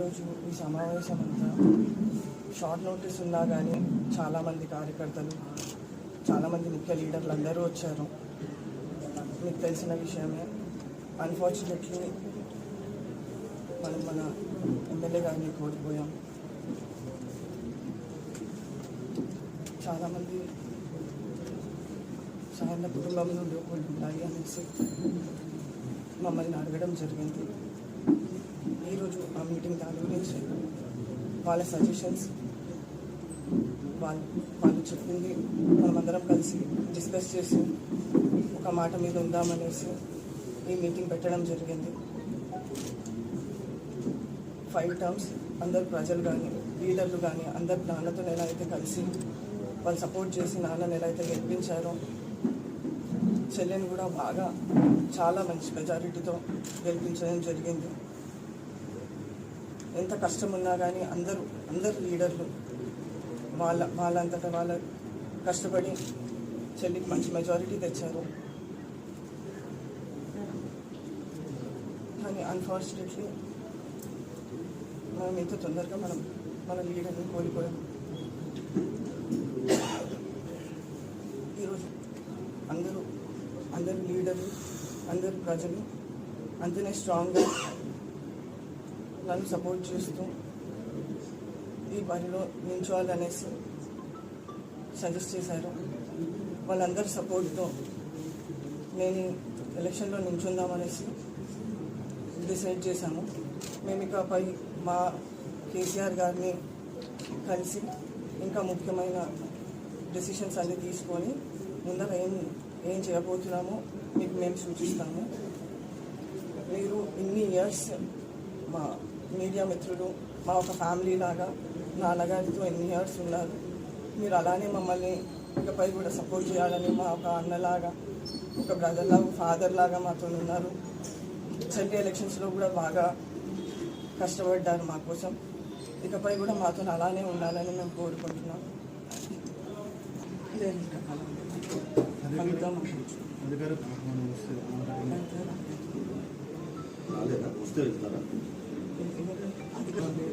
ఈరోజు ఈ సమావేశం అంతా షార్ట్ నోటీస్ ఉన్నా కానీ చాలామంది కార్యకర్తలు చాలామంది ముఖ్య లీడర్లు అందరూ వచ్చారు. మీకు తెలిసిన విషయమే అన్ఫార్చునేట్లీ మనం మన ఎమ్మెల్యే గారిని కోల్పోయాం. చాలామంది సాయన కుటుంబం నుండి ఒకళ్ళు ఉండాలి అనేసి మమ్మల్ని అడగడం జరిగింది. ఈరోజు ఆ మీటింగ్ దాని గురించి వాళ్ళ సజెషన్స్ వాళ్ళు వాళ్ళు చెప్పింది మనమందరం కలిసి డిస్కస్ చేసి ఒక మాట మీద ఉందామనేసి ఈ మీటింగ్ పెట్టడం జరిగింది. ఫైవ్ టర్మ్స్ అందరు ప్రజలు కానీ లీడర్లు కానీ అందరు నాన్నతో ఎలా అయితే కలిసి వాళ్ళు సపోర్ట్ చేసి నాన్నని ఎలా అయితే గెలిపించారో. చెల్లెని కూడా బాగా చాలా మంచి మెజారిటీతో గెలిపించడం జరిగింది. ఎంత కష్టం ఉన్నా కానీ అందరూ అందరు లీడర్లు వాళ్ళ వాళ్ళంతట వాళ్ళ కష్టపడి చెల్లికి మంచి మెజారిటీ తెచ్చారు. కానీ అన్ఫార్చునేట్లీ మనం ఎంత తొందరగా మనం మన లీడర్ని కోల్పోయాం. ఈరోజు అందరూ అందరు లీడర్లు అందరు ప్రజలు అంతనే స్ట్రాంగ్గా నన్ను సపోర్ట్ చేస్తూ ఈ బరిలో నించోవాలనేసి సజెస్ట్ చేశారు. వాళ్ళందరి సపోర్ట్తో నేను ఎలక్షన్లో నించుందామనేసి డిసైడ్ చేశాము. మేము ఇకపై మా కేసీఆర్ గారిని కలిసి ఇంకా ముఖ్యమైన డెసిషన్స్ అన్ని తీసుకొని ముందర ఏం ఏం చేయబోతున్నామో మీకు మేము సూచిస్తాము. మీరు ఇన్ని ఇయర్స్ మా మీడియా మిత్రులు మా ఒక ఫ్యామిలీ లాగా నాన్నగారితో ఎన్ని ఇయర్స్ ఉన్నారు. మీరు అలానే మమ్మల్ని ఇకపై కూడా సపోర్ట్ చేయాలని మా ఒక అన్నలాగా ఒక బ్రదర్ లాగా ఫాదర్ లాగా మాతో ఉన్నారు. చెల్లి ఎలక్షన్స్లో కూడా బాగా కష్టపడ్డారు మా కోసం. ఇకపై కూడా మాతో అలానే ఉండాలని మేము కోరుకుంటున్నాం. వస్తే 時間で。